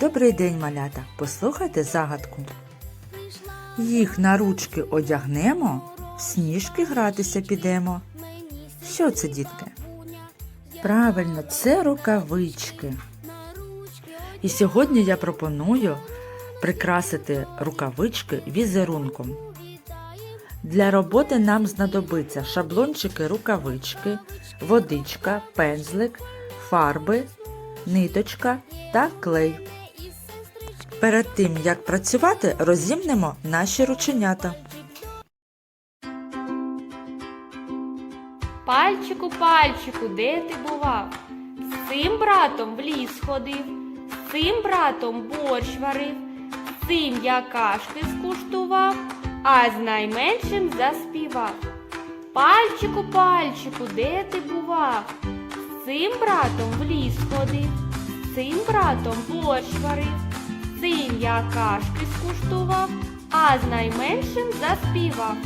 Добрий день, малята. Послухайте загадку. Їх на ручки одягнемо, в сніжки гратися підемо. Що це, дітки? Правильно, це рукавички. І сьогодні я пропоную прикрасити рукавички візерунком. Для роботи нам знадобиться шаблончики рукавички, водичка, пензлик, фарби, ниточка та клей. Перед тим як працювати, розімнемо наші рученята. Пальчику, пальчику, де ти бував? З цим братом в ліс ходив, з цим братом борщ варив, з цим я кашки скуштував, а з найменшим заспівав. Пальчику, пальчику, де ти бував? З цим братом в ліс ходив, з цим братом борщ варив, з я кашки скуштував, а з найменшим заспівав.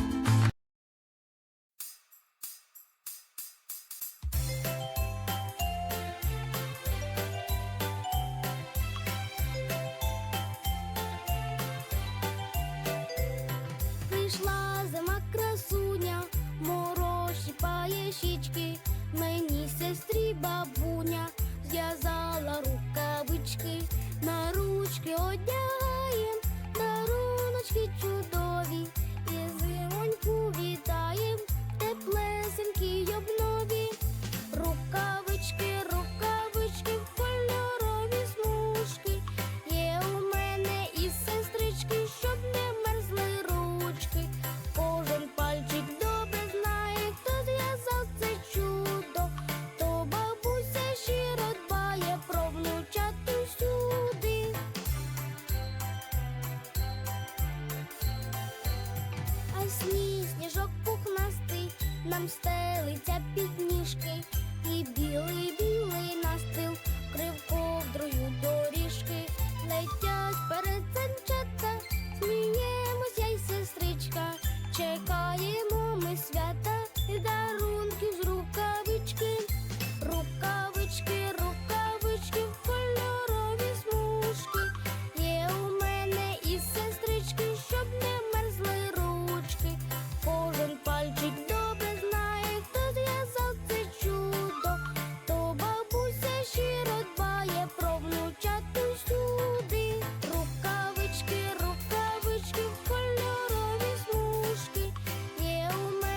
Прийшла зима красуня, щипає щічки, мені сестрі бабуня зв'язала рукавички, на ручки одягаєм, Сніг, сніжок пухнастий нам стелиться під ніжки, і білий білий настил крив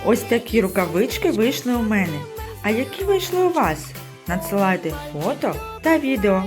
Ось такі рукавички вийшли у мене. А які вийшли у вас? Надсилайте фото та відео.